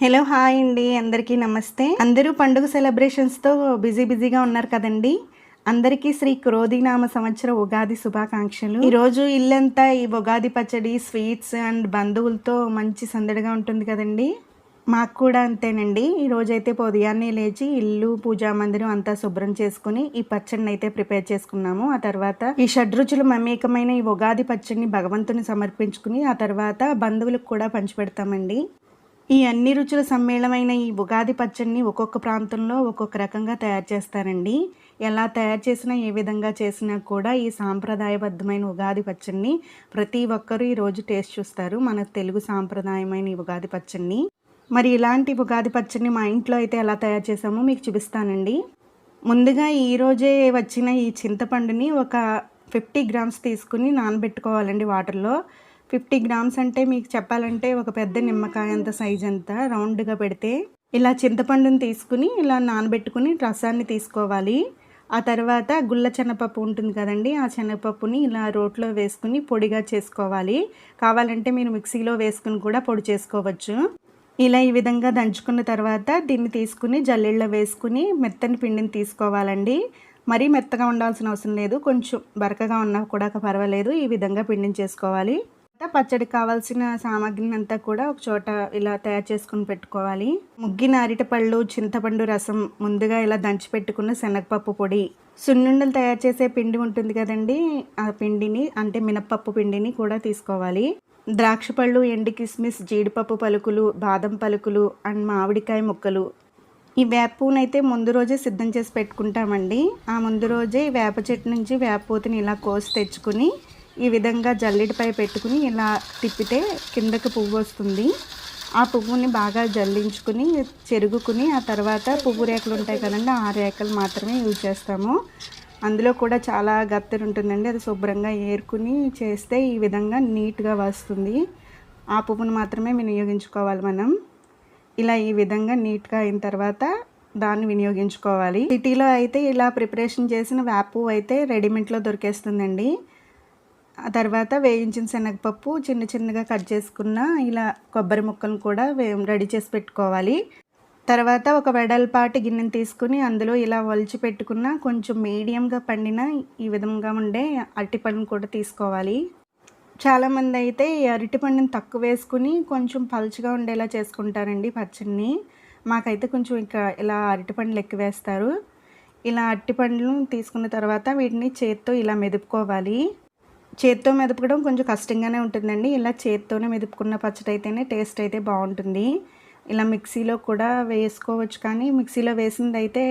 Hello hi అండి అందరికీ నమస్తే. అందరూ పండుగ సెలబ్రేషన్స్తో బిజీ బిజీగా ఉన్నారు కదండి? అందరికీ శ్రీ క్రోధినామ సంవత్సర ఉగాది శుభాకాంక్షలు. ఈరోజు ఇల్లంతా ఈ ఉగాది పచ్చడి స్వీట్స్ అండ్ బంధువులతో మంచి సందడిగా ఉంటుంది కదండి? మాకు కూడా అంతేనండి. ఈరోజు అయితే ఉదయాన్నే లేచి ఇల్లు పూజా మందిరం అంతా శుభ్రం చేసుకుని ఈ పచ్చడిని అయితే ప్రిపేర్ చేసుకున్నాము. ఆ తర్వాత ఈ షడ్రుచులు మమేకమైన ఈ ఉగాది పచ్చడిని భగవంతుని సమర్పించుకుని ఆ తర్వాత బంధువులకు కూడా పంచిపెడతామండి. ఈ అన్ని రుచుల సమ్మేళమైన ఈ ఉగాది పచ్చడిని ఒక్కొక్క ప్రాంతంలో ఒక్కొక్క రకంగా తయారు చేస్తారండి. ఎలా తయారు చేసినా ఏ విధంగా చేసినా కూడా ఈ సాంప్రదాయబద్ధమైన ఉగాది పచ్చడిని ప్రతి ఒక్కరూ ఈరోజు టేస్ట్ చూస్తారు. మన తెలుగు సాంప్రదాయమైన ఈ ఉగాది పచ్చడిని. మరి ఇలాంటి ఉగాది పచ్చడిని మా ఇంట్లో అయితే ఎలా తయారు చేసామో మీకు చూపిస్తానండి. ముందుగా ఈరోజే వచ్చిన ఈ చింతపండుని ఒక ఫిఫ్టీ గ్రామ్స్ తీసుకుని నానబెట్టుకోవాలండి వాటర్లో. ఫిఫ్టీ గ్రామ్స్ అంటే మీకు చెప్పాలంటే ఒక పెద్ద నిమ్మకాయ అంత సైజ్ అంతా రౌండ్గా పెడితే ఇలా చింతపండుని తీసుకుని ఇలా నానబెట్టుకుని రసాన్ని తీసుకోవాలి. ఆ తర్వాత గుల్ల శనగపప్పు ఉంటుంది కదండి ఆ శనగపప్పుని ఇలా రోట్లో వేసుకుని పొడిగా చేసుకోవాలి. కావాలంటే మీరు మిక్సీలో వేసుకుని కూడా పొడి చేసుకోవచ్చు. ఇలా ఈ విధంగా దంచుకున్న తర్వాత దీన్ని తీసుకుని జల్లెళ్ళ వేసుకుని మెత్తని పిండిని తీసుకోవాలండి. మరీ మెత్తగా ఉండాల్సిన అవసరం లేదు కొంచెం బరకగా ఉన్నా కూడా పర్వాలేదు ఈ విధంగా పిండిని చేసుకోవాలి. పచ్చడి కావాల్సిన సామాగ్రిని అంతా కూడా ఒక చోట ఇలా తయారు చేసుకుని పెట్టుకోవాలి. ముగ్గిన అరటిపళ్ళు చింతపండు రసం ముందుగా ఇలా దంచి పెట్టుకున్న శనగపప్పు పొడి. సున్నుండలు తయారు చేసే పిండి ఉంటుంది కదండి ఆ పిండిని అంటే మినప్పప్పు పిండిని కూడా తీసుకోవాలి. ద్రాక్ష పళ్ళు ఎండి కిస్మిస్ జీడిపప్పు పలుకులు బాదం పలుకులు అండ్ మామిడికాయ ముక్కలు. ఈ వేప పువ్వునైతే ముందు రోజే సిద్ధం చేసి పెట్టుకుంటామండి. ఆ ముందు రోజే వేప చెట్టు నుంచి వేప పూతని ఇలా కోసి తెచ్చుకుని ఈ విధంగా జల్లెడపై పెట్టుకుని ఇలా తిప్పితే కిందకి పువ్వు వస్తుంది. ఆ పువ్వుని బాగా జల్లించుకుని చెరుగుకుని ఆ తర్వాత పువ్వు రేఖలు ఉంటాయి కదండి ఆ రేఖలు మాత్రమే యూజ్ చేస్తాము. అందులో కూడా చాలా గత్తెలు ఉంటుందండి అది శుభ్రంగా ఏరుకుని చేస్తే ఈ విధంగా నీట్గా వస్తుంది. ఆ పువ్వును మాత్రమే వినియోగించుకోవాలి మనం. ఇలా ఈ విధంగా నీట్గా అయిన తర్వాత దాన్ని వినియోగించుకోవాలి. సిటీలో అయితే ఇలా ప్రిపరేషన్ చేసిన వేప అయితే రెడీమేడ్లో దొరికేస్తుందండి. ఆ తర్వాత వేయించిన శనగపప్పు చిన్న చిన్నగా కట్ చేసుకున్న ఇలా కొబ్బరి ముక్కలను కూడా రెడీ చేసి పెట్టుకోవాలి. తర్వాత ఒక వెడల్పాటి గిన్నెను తీసుకుని అందులో ఇలా ఒలిచి పెట్టుకున్న కొంచెం మీడియంగా పండిన ఈ విధంగా ఉండే అరటిపండును కూడా తీసుకోవాలి. చాలామంది అయితే ఈ అరటిపండుని తక్కువ వేసుకుని కొంచెం పలుచగా ఉండేలా చేసుకుంటారండి పచ్చడిని. మాకైతే కొంచెం ఇంకా ఇలా అరటిపండ్లు ఎక్కువ వేస్తారు. ఇలా అరటిపండ్లను తీసుకున్న తర్వాత వీటిని చేత్తో ఇలా మెదుపుకోవాలి. చేత్తో మెదపడం కొంచెం కష్టంగానే ఉంటుందండి. ఇలా చేత్తోనే మెదుపుకున్న పచ్చడి అయితేనే టేస్ట్ అయితే బాగుంటుంది. ఇలా మిక్సీలో కూడా వేసుకోవచ్చు కానీ మిక్సీలో వేసింది అయితే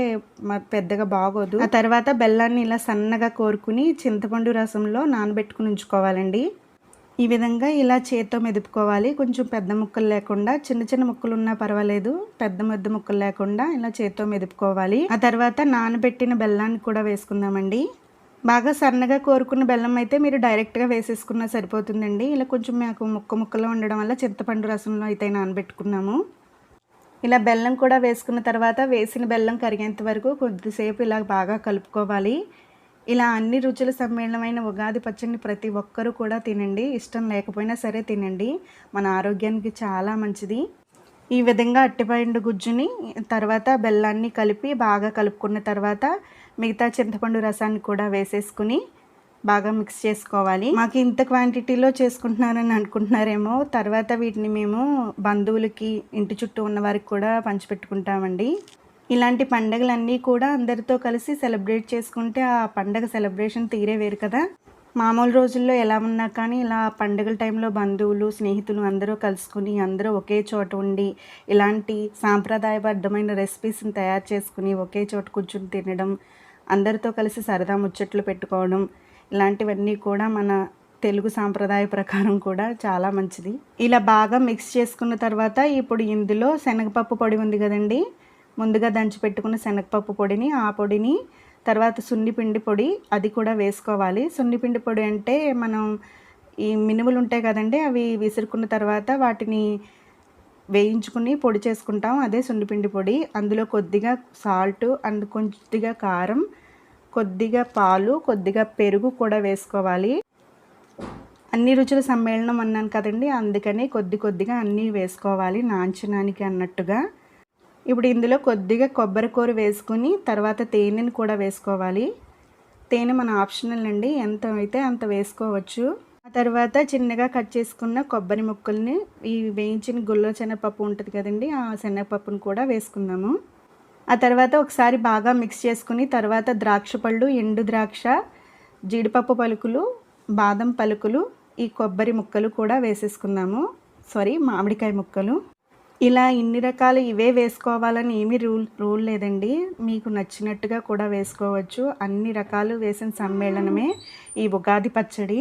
పెద్దగా బాగోదు. ఆ తర్వాత బెల్లాన్ని ఇలా సన్నగా కోరుకుని చింతపండు రసంలో నానబెట్టుకుని ఉంచుకోవాలండి. ఈ విధంగా ఇలా చేత్తో మెదుపుకోవాలి. కొంచెం పెద్ద ముక్కలు లేకుండా చిన్న చిన్న ముక్కలు ఉన్నా పర్వాలేదు. పెద్ద మెద్ద ముక్కలు లేకుండా ఇలా చేత్తో మెదుపుకోవాలి. ఆ తర్వాత నానబెట్టిన బెల్లాన్ని కూడా వేసుకుందామండి. బాగా సన్నగా కోరుకున్న బెల్లం అయితే మీరు డైరెక్ట్గా వేసేసుకున్నా సరిపోతుందండి. ఇలా కొంచెం మాకు ముక్క ముక్కలో ఉండడం వల్ల చింతపండు రసంలో అయితే నానబెట్టుకున్నాము. ఇలా బెల్లం కూడా వేసుకున్న తర్వాత వేసిన బెల్లం కరిగేంత వరకు కొద్దిసేపు ఇలా బాగా కలుపుకోవాలి. ఇలా అన్ని రుచుల సమ్మేళనమైన ఉగాది పచ్చడిని ప్రతి ఒక్కరూ కూడా తినండి. ఇష్టం లేకపోయినా సరే తినండి. మన ఆరోగ్యానికి చాలా మంచిది. ఈ విధంగా అట్టిపండు గుజ్జుని తర్వాత బెల్లాన్ని కలిపి బాగా కలుపుకున్న తర్వాత మిగతా చింతపండు రసాన్ని కూడా వేసేసుకుని బాగా మిక్స్ చేసుకోవాలి. మాకు ఇంత క్వాంటిటీలో చేసుకుంటున్నారని అనుకుంటున్నారేమో. తర్వాత వీటిని మేము బంధువులకి ఇంటి చుట్టూ ఉన్న వారికి కూడా పంచిపెట్టుకుంటామండి. ఇలాంటి పండగలన్నీ కూడా అందరితో కలిసి సెలబ్రేట్ చేసుకుంటే ఆ పండగ సెలబ్రేషన్ తీరే వేరు కదా. మామూలు రోజుల్లో ఎలా ఉన్నా కానీ ఇలా పండుగల టైంలో బంధువులు స్నేహితులు అందరూ కలుసుకుని అందరూ ఒకే చోట ఉండి ఇలాంటి సాంప్రదాయబద్ధమైన రెసిపీస్ని తయారు చేసుకుని ఒకే చోట కూర్చుని తినడం అందరితో కలిసి సరదా ముచ్చట్లు పెట్టుకోవడం ఇలాంటివన్నీ కూడా మన తెలుగు సాంప్రదాయ ప్రకారం కూడా చాలా మంచిది. ఇలా బాగా మిక్స్ చేసుకున్న తర్వాత ఇప్పుడు ఇందులో శనగపప్పు పొడి ఉంది కదండి. ముందుగా దంచి పెట్టుకున్న శనగపప్పు పొడిని ఆ పొడిని తర్వాత సున్నిపిండి పొడి అది కూడా వేసుకోవాలి. సున్నిపిండి పొడి అంటే మనం ఈ మినుములు ఉంటాయి కదండి అవి విసురుకున్న తర్వాత వాటిని వేయించుకుని పొడి చేసుకుంటాం. అదే సున్నిపిండి పొడి. అందులో కొద్దిగా సాల్ట్ అండ్ కొద్దిగా కారం కొద్దిగా పాలు కొద్దిగా పెరుగు కూడా వేసుకోవాలి. అన్ని రుచుల సమ్మేళనం అన్నాను కదండి. అందుకని కొద్ది కొద్దిగా అన్నీ వేసుకోవాలి. నాంచనానికి అన్నట్టుగా. ఇప్పుడు ఇందులో కొద్దిగా కొబ్బరి కూర వేసుకుని తర్వాత తేనెని కూడా వేసుకోవాలి. తేనె మన ఆప్షనల్ అండి. ఎంత అయితే అంత వేసుకోవచ్చు. ఆ తర్వాత చిన్నగా కట్ చేసుకున్న కొబ్బరి ముక్కల్ని ఈ వేయించిన గుల్లో శనగపప్పు ఉంటుంది కదండి ఆ శనగపప్పును కూడా వేసుకుందాము. ఆ తర్వాత ఒకసారి బాగా మిక్స్ చేసుకుని తర్వాత ద్రాక్ష పళ్ళు ఎండు ద్రాక్ష జీడిపప్పు పలుకులు బాదం పలుకులు ఈ కొబ్బరి ముక్కలు కూడా వేసేసుకుందాము. సారీ మామిడికాయ ముక్కలు. ఇలా ఇన్ని రకాలు ఇవే వేసుకోవాలని ఏమీ రూల్ రూల్ లేదండి. మీకు నచ్చినట్టుగా కూడా వేసుకోవచ్చు. అన్ని రకాలు వేసిన సమ్మేళనమే ఈ ఉగాది పచ్చడి.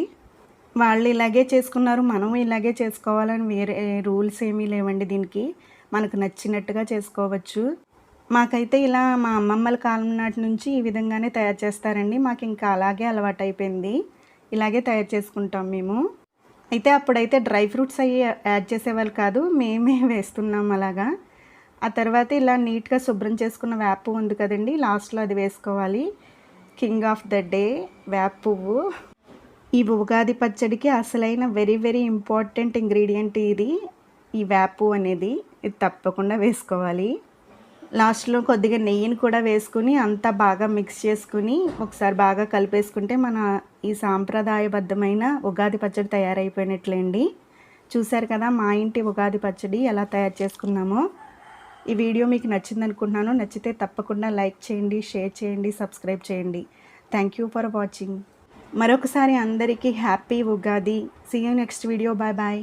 వాళ్ళు ఇలాగే చేసుకున్నారు మనం ఇలాగే చేసుకోవాలని వేరే రూల్స్ ఏమీ లేవండి దీనికి. మనకు నచ్చినట్టుగా చేసుకోవచ్చు. మాకైతే ఇలా మా అమ్మమ్మల కాలం నాటి నుంచి ఈ విధంగానే తయారు చేస్తారండి. మాకు ఇంకా అలాగే అలవాటు అయిపోయింది ఇలాగే తయారు చేసుకుంటాం మేము. అయితే అప్పుడైతే డ్రై ఫ్రూట్స్ అవి యాడ్ చేసేవాళ్ళు కాదు మేమే వేస్తున్నాం అలాగా. ఆ తర్వాత ఇలా నీట్గా శుభ్రం చేసుకున్న వేప పువ్వు ఉంది కదండి లాస్ట్లో అది వేసుకోవాలి. కింగ్ ఆఫ్ ద డే వేప పువ్వు. ఈ ఉగాది పచ్చడికి అసలైన వెరీ వెరీ ఇంపార్టెంట్ ఇంగ్రీడియంట్ ఇది. ఈ వేపు అనేది ఇది తప్పకుండా వేసుకోవాలి. లాస్ట్లో కొద్దిగా నెయ్యిని కూడా వేసుకుని అంతా బాగా మిక్స్ చేసుకుని ఒకసారి బాగా కలిపేసుకుంటే మన ఈ సాంప్రదాయబద్ధమైన ఉగాది పచ్చడి తయారైపోయినట్లేండి. చూశారు కదా మా ఇంటి ఉగాది పచ్చడి ఎలా తయారు చేసుకున్నామో. ఈ వీడియో మీకు నచ్చింది అనుకుంటున్నాను నచ్చితే తప్పకుండా లైక్ చేయండి షేర్ చేయండి సబ్స్క్రైబ్ చేయండి. థ్యాంక్ యూ ఫర్ వాచింగ్ మరొకసారి అందరికీ happy Ugadi. See you next video bye bye